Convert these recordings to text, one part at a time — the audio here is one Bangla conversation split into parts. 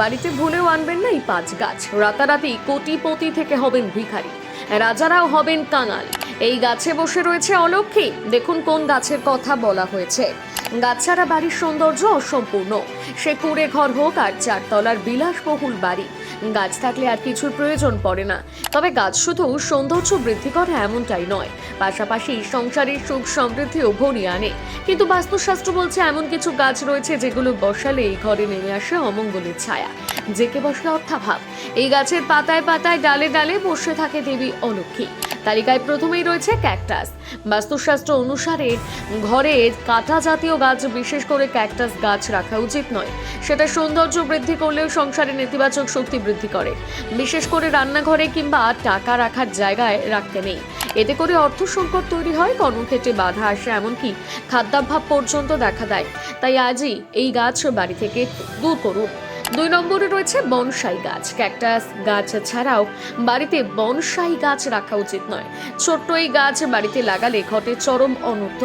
বাড়িতে ভুলেও আনবেন না এই পাঁচ গাছ। রাতারাতি কোটিপতি থেকে হবেন ভিখারি। রাজারাও হবেন কাঙাল। এই গাছে বসে রয়েছে অলক্ষী দেখুন কোন গাছের কথা বলা হয়েছে। গাছ ছাড়া বাড়ির সৌন্দর্য অসম্পূর্ণ। সে কুড়ে ঘর হোক আর চারতলার বিলাসবহুল বাড়ি। গাছ থাকলে আর কিছুর প্রয়োজন পড়ে না। তবে গাছ শুধু সৌন্দর্য বৃদ্ধি করে এমনটাই নয়। পাশাপাশি সংসারের সুখ সমৃদ্ধিও ভরিয়ে আনে। কিন্তু বাস্তুশাস্ত্র বলছে এমন কিছু গাছ রয়েছে যেগুলো বসালে এই ঘরে নেমে আসে অমঙ্গলের ছায়া। জেকে বসে অর্থাভাব। এই গাছের পাতায় পাতায় ডালে ডালে বসে থাকে দেবী অলক্ষী তালিকায় প্রথমেই রয়েছে ক্যাকটাস। বাস্তুশাস্ত্র অনুসারে ঘরে কাঁটা জাতীয় গাছ, বিশেষ করে ক্যাকটাস গাছ রাখা উচিত নয়। সেটা সৌন্দর্য বৃদ্ধি করলেও সংসারে নেতিবাচক শক্তি বৃদ্ধি করে। বিশেষ করে রান্নাঘরে কিংবা টাকা রাখার জায়গায় রাখতে নেই। এতে করে অর্থ সংকট তৈরি হয়, কর্মক্ষেত্রে বাধা আসে, এমনকি খাদ্যাভাব পর্যন্ত দেখা দেয়। তাই আজই এই গাছ বাড়ি থেকে দূর করুন। দুই নম্বরে রয়েছে বনসাই গাছ। ক্যাকটাস গাছ ছাড়াও বাড়িতে বনসাই গাছ রাখা উচিত নয়। ছোট্ট এই গাছ বাড়িতে লাগালে ঘটে চরম অনর্থ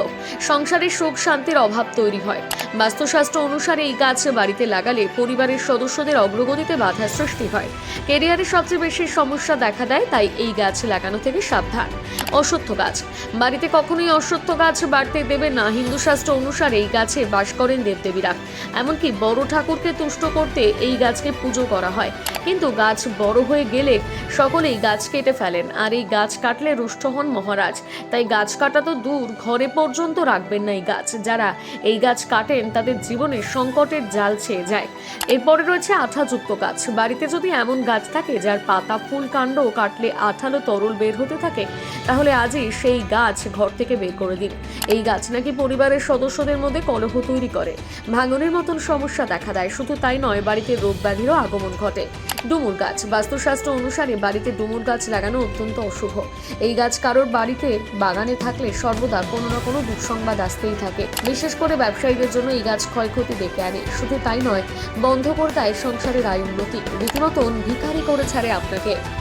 সংসারে সুখ শান্তির অভাব তৈরি হয়। বাস্তুশাস্ত্র অনুসারে এই গাছ বাড়িতে লাগালে পরিবারের সদস্যদের অগ্রগতিতে বাধা সৃষ্টি হয়। কেরিয়ারে সবচেয়ে বেশি সমস্যা দেখা দেয়, তাই এই গাছ লাগানো থেকে সাবধান। অশ্বত্থ গাছ। বাড়িতে কখনোই অশ্বত্থ গাছ বাড়তে দেবে না। হিন্দু শাস্ত্র অনুসারে এই গাছে বাস করেন দেবদেবীরা। এমনকি বড় ঠাকুরকে তুষ্ট করতে এই গাছকে পুজো করা হয়। কিন্তু গাছ বড় হয়ে গেলে সকলেই গাছ কেটে ফেলেন। আর এই গাছ কাটলে রুষ্ট হন মহারাজ। তাই গাছ কাটা তো দূর, ঘরে পর্যন্ত রাখবেন না এই গাছ। যারা এই গাছ কাটেন, তাদের জীবনে সংকটের জাল ছেয়ে যায়। এরপরে রয়েছে আঠাযুক্ত গাছ। বাড়িতে যদি এমন গাছ থাকে, যার পাতা, ফুল, কাণ্ড কাটলে আঠালো তরল বের হতে থাকে, তাহলে আজই সেই গাছ ঘর থেকে বের করে দিন। এই গাছ নাকি পরিবারের সদস্যদের মধ্যে কলহ তৈরি করে। ভাঙনের মতন সমস্যা দেখা দেয়। শুধু তাই নয় বাড়িতে রোগ ব্যাধিরও আগমন ঘটে। ডুমুর গাছ, বাস্তুশাস্ত্র অনুসারে বাড়িতে ডুমুর গাছ লাগানো অত্যন্ত অশুভ। এই গাছ কারোর বাড়িতে বাগানে থাকলে সর্বদা কোনো না কোনো দুঃসংবাদ আসতেই থাকে। বিশেষ করে ব্যবসায়ীদের জন্য এই গাছ ক্ষয়ক্ষতি ডেকে আনে। শুধু তাই নয়, বন্ধ করতায় সংসারের আয় উন্নতি। রীতিমতন ভিখারি করে ছাড়ে আপনাকে।